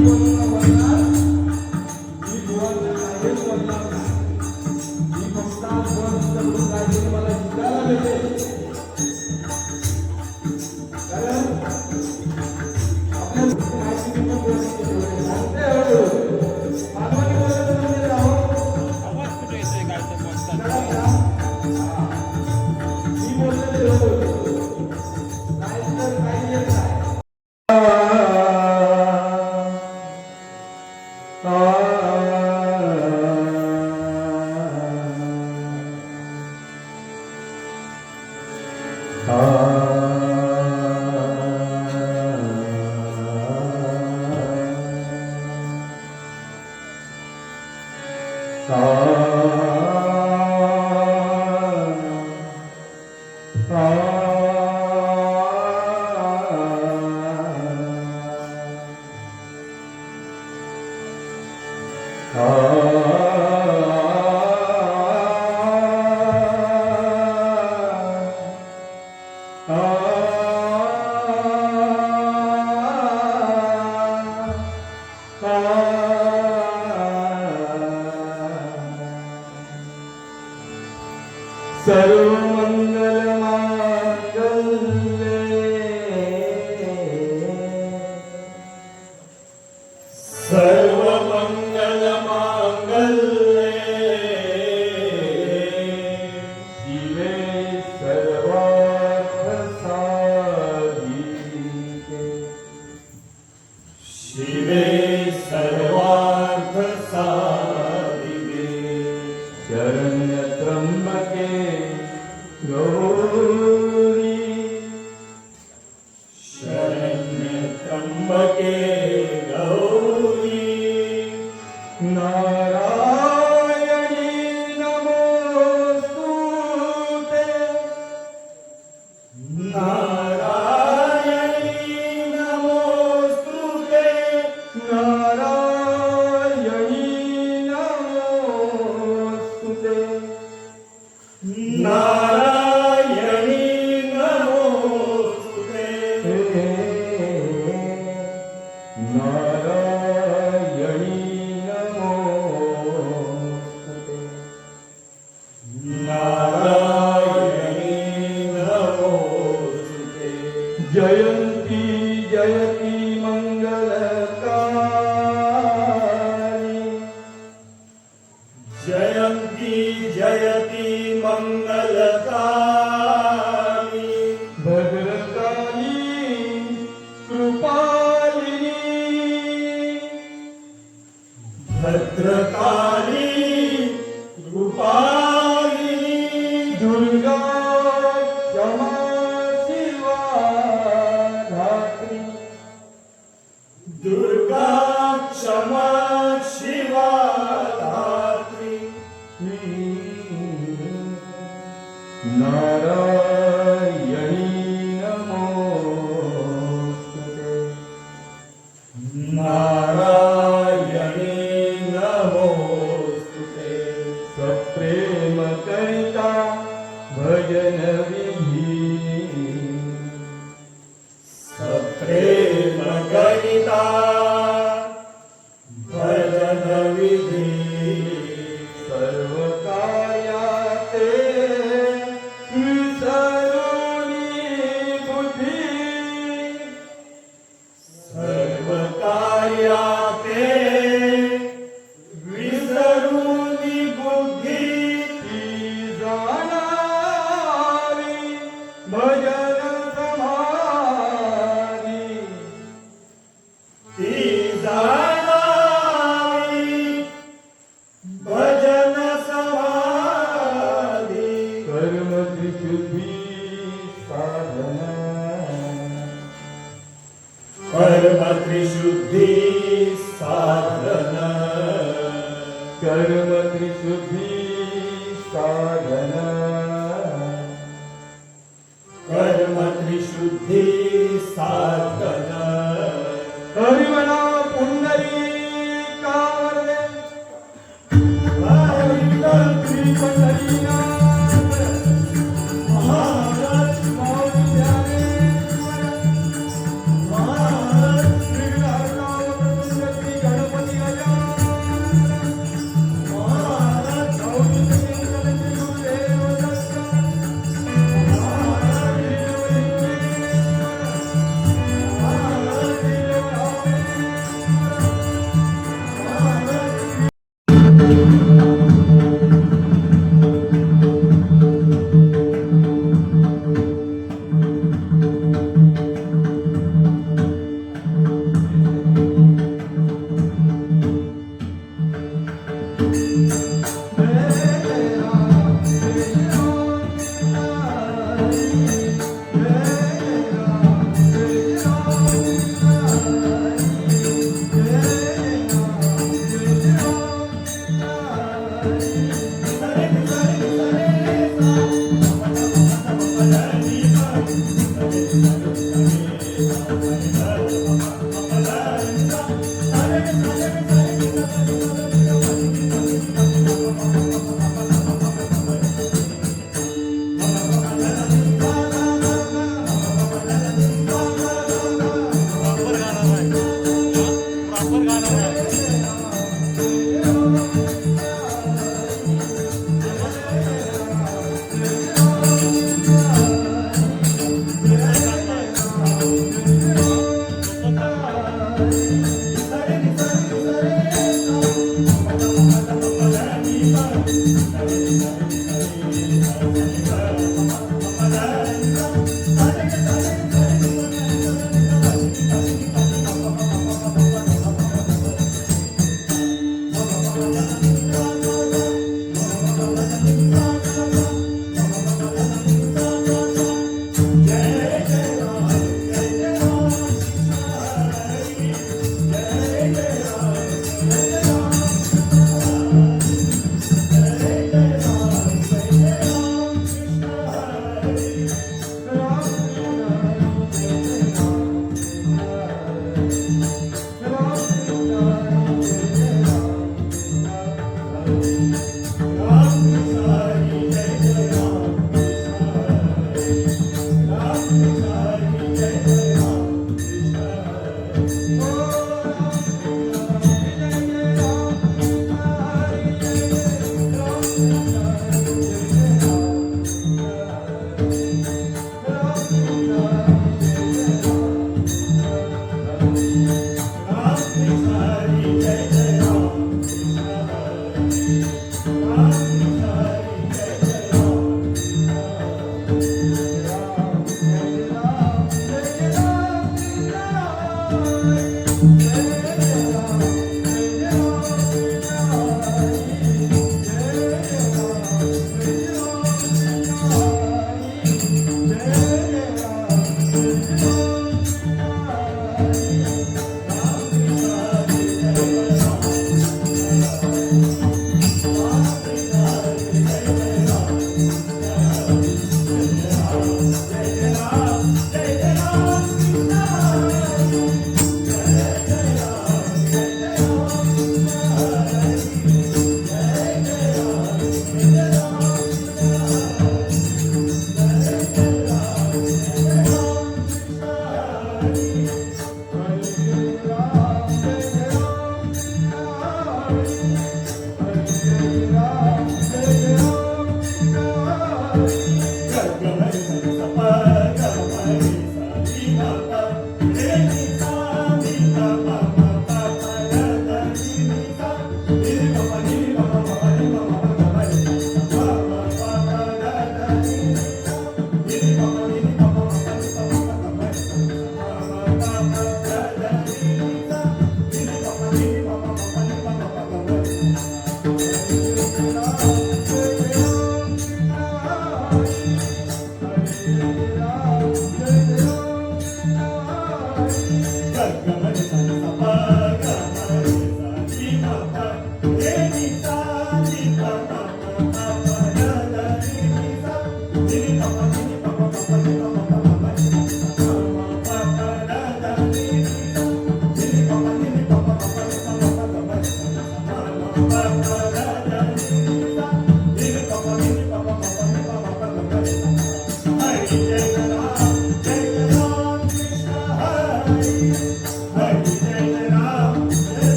Música Sara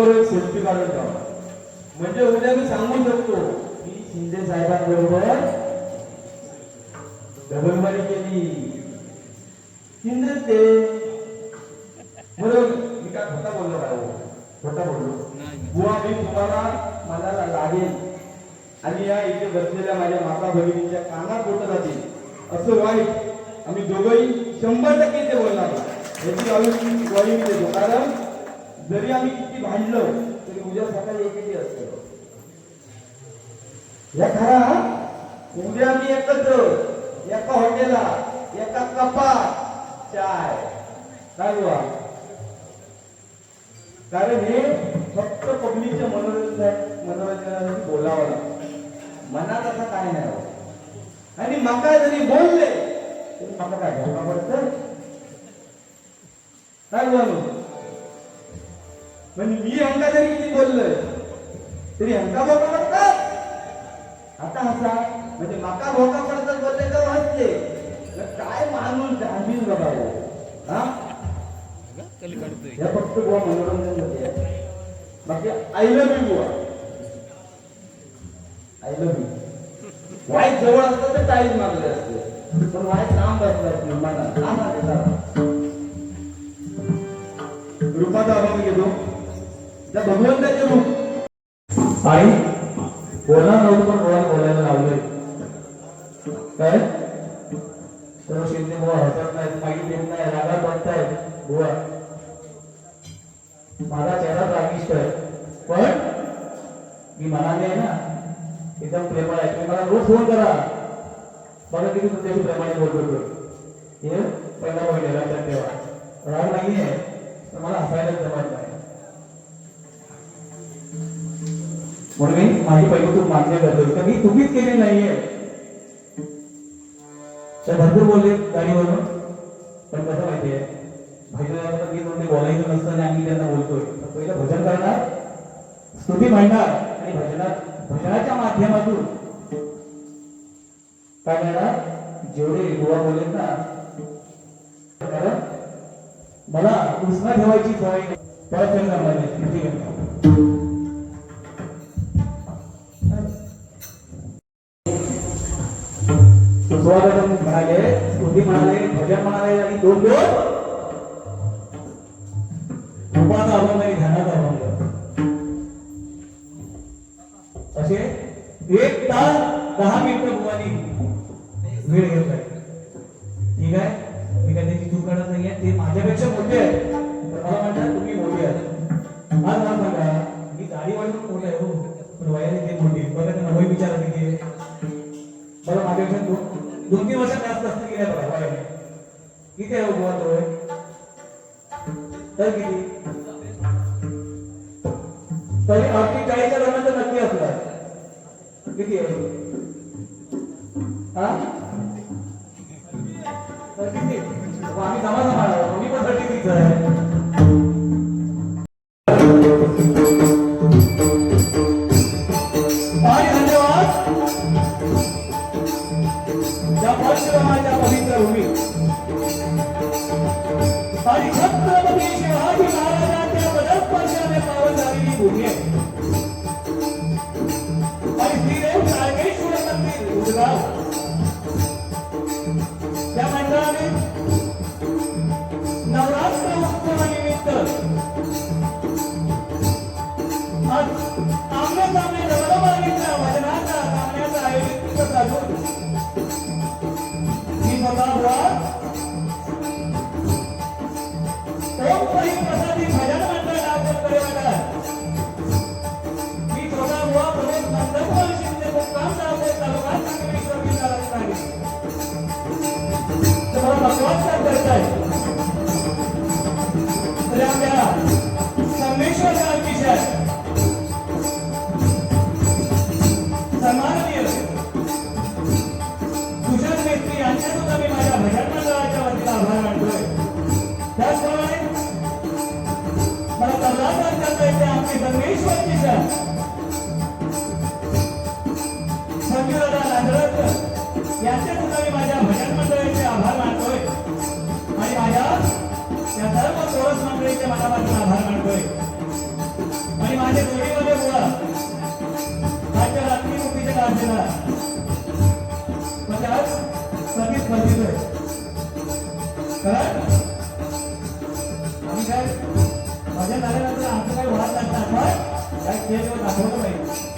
हजार selfie काढून ठेवा म्हणजे उद्या मी सांगू शकतो की शिंदे साहेबांबरोबर डबलमारी केली. शिंदे ते म्हणून मी काय खोटा बोललो काय खोटा बोललो. बुवा मी तुम्हाला मला लागेल. आणि या इथे बसलेल्या माझ्या माता भगिनीच्या कानात पोट जातील असं वाईट. आम्ही दोघंही शंभर टक्के ते बोलणार याची आम्ही ग्वाही देतो. कारण जरी आम्ही किती भांडलो तरी उद्या सकाळी एकटी असतो? या खरा उद्या आम्ही एकत्र एका हॉटेला एका कपात. चाय. काय बुवा? कारण हे फक्त पब्लिकच्या मनोरंजन मनोरंजनासाठी बोलावं लागतं. मनात असं काय नाही आणि माका जरी बोलले तरी माका काय घ्यावं पडतं काय बोलू म्हणजे मी हंका जरी किती बोललोय तरी हंका बोका पडतात आता हसा म्हणजे माका भोका पडतात बोलले तर हसले काय माणूस जामीन बघावं हा? हे फक्त गोवा मनोरंजनमध्ये बाकी I love you Goa I love you वाईट जवळ असतं तर टाईम मागले असते. पण वाईट लांब बसला असते मनात लांब आहे रूपाचा अभाव घेतो त्या भगवंताचे रूप. आई बोलणार नव्हतं पण डोळ्यात बोलायला लावले काय? सर्व शिंदे बुवा हसत नाहीत मागे देत नाही रागात वाटतायत बुवा. माझा चेहरा रागिष्ट आहे. पण मी मनाने आहे ना एकदम प्रेमळ आहे. तुम्ही मला रोज फोन करा. बघा किती तुमच्याशी प्रेमाने बोलतो हे पहिला पहिले लक्षात ठेवा. राग नाहीये तर मला हसायला जमत नाही. म्हणून मी माझी पहिली तू मान्य करतो. तर मी तुम्हीच केली नाहीये. तर भरपूर बोलले गाडीवरून. पण कसं माहितीये भजनाला मी म्हणते बोलायचं नसताना आम्ही त्यांना बोलतोय. पहिलं भजन करणार स्तुती म्हणणार आणि भजनात भजनाच्या माध्यमातून काय करणार? जेवढे गोवा बोलेत ना कारण मला कृष्णा ठेवायची सवय नाही. परत त्यांना स्वागतम म्हणाले स्तुती म्हणाले भजन म्हणाले आणि दोन दोन रूपाचा अभंग आणि ध्यानाचा अभंग असे एक तास दहा मिनिटं गुवानी वेळ घेत आहे ठीक आहे? मी काय त्याची चूक करत नाहीये. ते माझ्यापेक्षा मोठे आहेत. तर मला म्हणतात तुम्ही मोठे आहात. आज मला सांगा मी गाडी वाढून मोठे आहे हो. पण वयाने ते मोठे. बघा त्यांना वय विचारत की बरं माझ्यापेक्षा दोन दोन तीन वर्ष जास्त असतं की नाही बघा वयाने किती आहे हो बुवा तो? तर किती? तरी अठ्ठेचाळीसच्या दरम्यान तर नक्की असणार किती आहे? हा? तर किती? आम्ही जमा जमा मी पण थर्टी सिक्स आहे. आणि छत्रपती शिवाजी महाराजांच्या पदस्पर्शाने पावन झालेली भूमी आहे आणि श्रीदेव साळकेश्वर मंदिर उदगाव त्या मंडळाने नवरात्र उत्सवानिमित्त आज आमने सामने रमणवाणीच्या भजनाचा गाण्याचं आयोजित करत सर्वच मंडळीच्या मनापासून आभार मानतोय आणि माझे जोडीमध्ये बोला माझ्या रात्री मुखीच्या तारखेला म्हणजे आज सगळीच बदलतोय कारण आम्ही काय माझ्या झाल्यानंतर आमचं काय वाद लागणार आपण काय केलं दाखवलं पाहिजे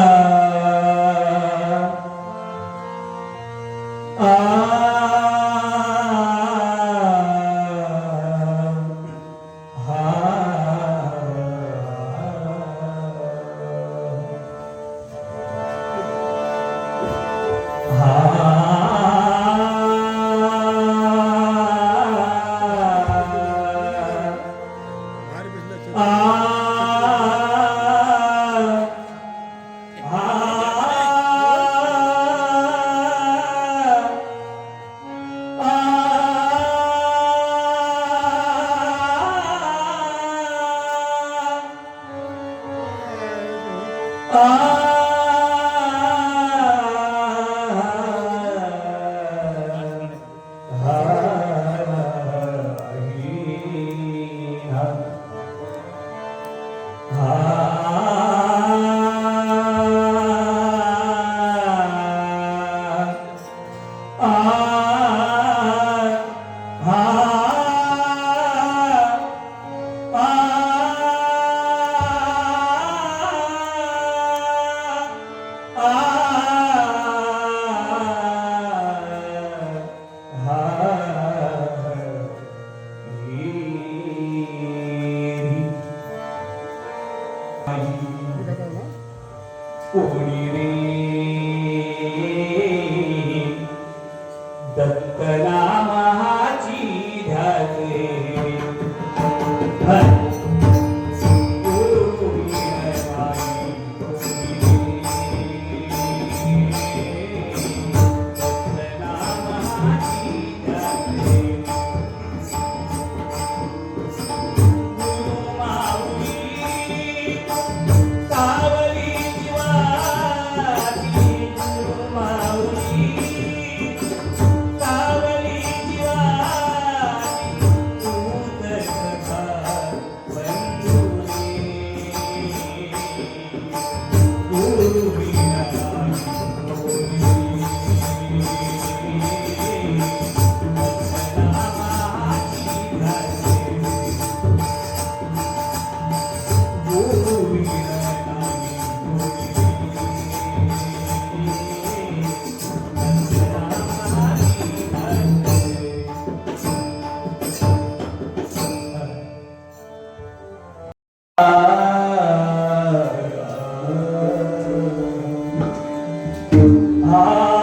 Ah.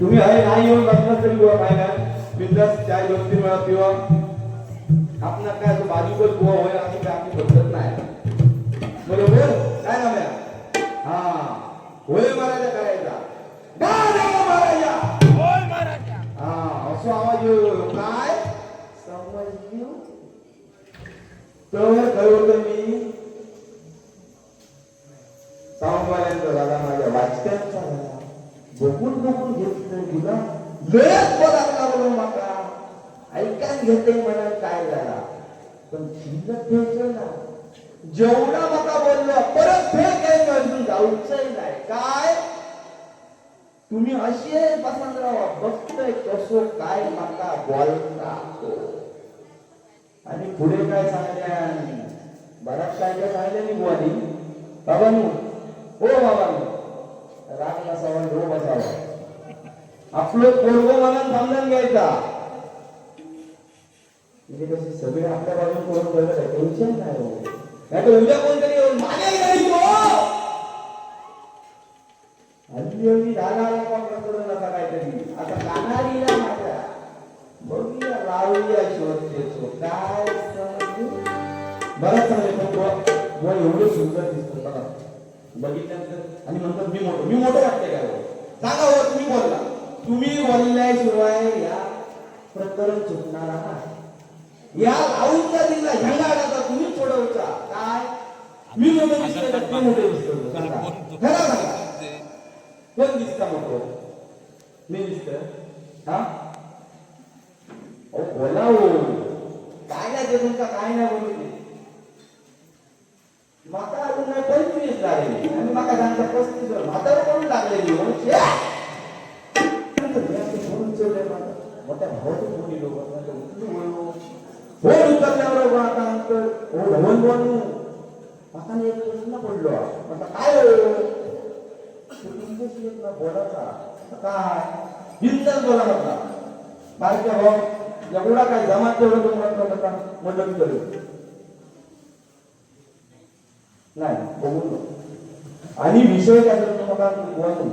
आभार मानतोय पायी येऊन बसला तरी बुवा पाहिला बिंदास चाय दोन तीन वेळा पिवा आपला काय असं बाजूकर बुवा होय अशी काय आपली पद्धत नाही. बरोबर काय नाव आहे? हा. होय महाराजा करायचा गा देवा महाराजा. होय महाराजा. हा असं आवाज येऊ काय? समजलं तर काय होतं मी सावंतवाल्यांचा झाला माझ्या वाचत्यांचा झाला बघून बघून घेतलं तुला लयच बोलायला लागलो माका ऐकान घेते म्हणा काय झाला पण शिल्लक घ्यायचं ना जेवढा माका बोललो परत फेक आहे अजून जाऊचंय नाही काय तुम्ही असे पसंत राहा बघतोय कसो काय माका बोलता तो. आणि पुढे काय सांगल्या बराच काय काय सांगितलं नाही बुवानी बाबांनो हो बाबांनो राग नसावा रो असावा आपलं पोरग मनात समजून घ्यायचा. म्हणजे कशी सगळे आपल्या बाजून कोण करत आहे टेन्शन नाही हो. नाही तर उद्या कोणतरी येऊन मागे हल्ली हल्ली दहा दहा लाख करून नका काहीतरी. आता कानारीला माझ्या. बघूया लावूया शोधते शोध काय समजू? बरंच चांगले पण एवढं सुंदर दिसत. बघितल्यानंतर आणि म्हणतात मी मोठं मी मोठं वाटतंय काय हो? सांगा हो तुम्ही बोलला तुम्ही बोलल्याशिवाय या प्रकरण सुटणार नाही या लावूनचा दिला झंगाडाचा तुम्ही सोडवचा काय? मी मोठं दिसतोय का? ते मोठं दिसतो खरं सांगा. कोण दिसता मोठं? मी दिसत हा? बोला हो. काय नाही तुमचा काय नाही बोलू ते माका अजून नाही पंचवीस झाले आणि माका सांगता पस्तीस वर म्हातारा कोण लागलेली हो छे! नंतर मी असं फोन उचलले माझा. मोठ्या भावाचे फोन येलो बघ. नंतर उचलू बोललो. फोन उचलल्यावर बघ आता नंतर ओ भवन आता एक प्रश्न पडलो आता काय इंग्लिश तुमच्याशी ना बोलायचा काय? हिंदच बोला म्हटला बारक्या भाऊ एवढा काय जमा तेवढं तुम्हाला म्हटला मदत करू. नाही बघून आणि विषय काय तर तुम्हाला बोलून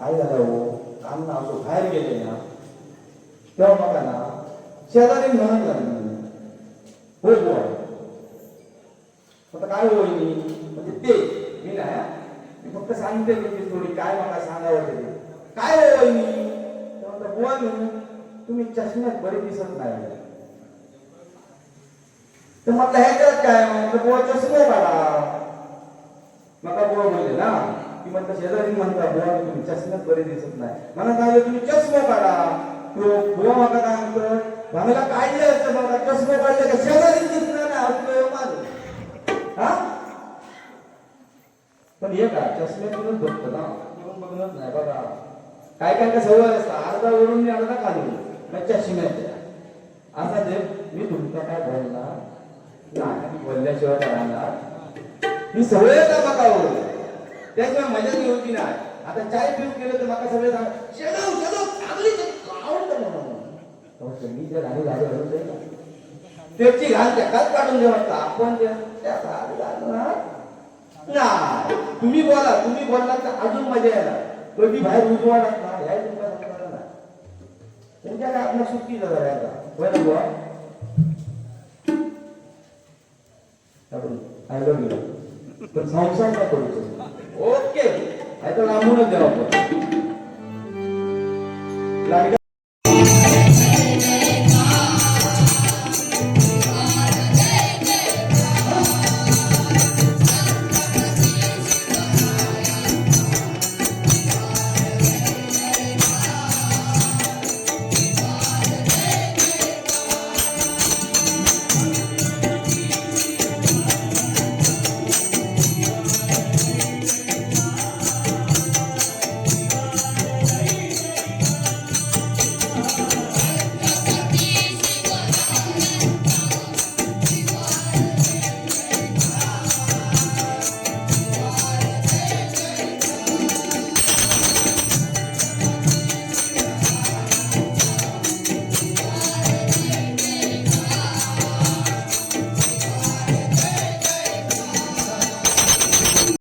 काय झालं हो? काम ना असो बाहेर गेले ना. तेव्हा बघा ना शेजारी म्हणत लागली हो बोला. आता काय होईल म्हणजे ते मी नाही मी फक्त सांगते मी थोडी काय मला सांगावं ते काय होईल तेव्हा बुवा मी तुम्ही चष्म्यात बरे दिसत नाही. तर म्हटलं ह्याच्यात काय? म्हटलं बुवा चष्मे काढा मला बुवा बोलले ना की म्हटलं शेजारी म्हणता बुवा तुम्ही चष्म्यात बरे दिसत नाही. मला काय तुम्ही चष्मे काढा तो बुवा मला काय म्हणतो आम्हाला काढले असतं मला चष्मे काढले का शेजारी दिसणार नाही असं माझं हा? पण हे का चष्म्यातूनच बघतो ना? बघूनच नाही बघा. काय काय काय सवय असतं अर्धा वरून मी अर्धा खाली. मग चष्म्याच्या असा जे मी तुमचा काय बोलला नाही बोलल्याशिवाय राहणार ही सवय का माका हो? त्याशिवाय मजा नाही होती नाही आता चाय पिऊन गेलं तर माका सगळे सांग शेडव शेडव चांगली आवडतं म्हणून मी जर आणि जाईल त्याची घाल त्या काच काढून दे वाटतं आपण त्या नाही तुम्ही बोला तुम्ही बोलला तर अजून मजा येणार. कधी बाहेर उजवाडात ना ह्या तुमचा सांगणार तुमच्या काय आपल्या सुट्टी जरा ना बुवा. आय लव्ह यू पण संसार करू ओके. नाही तर लांबूनच द्यावा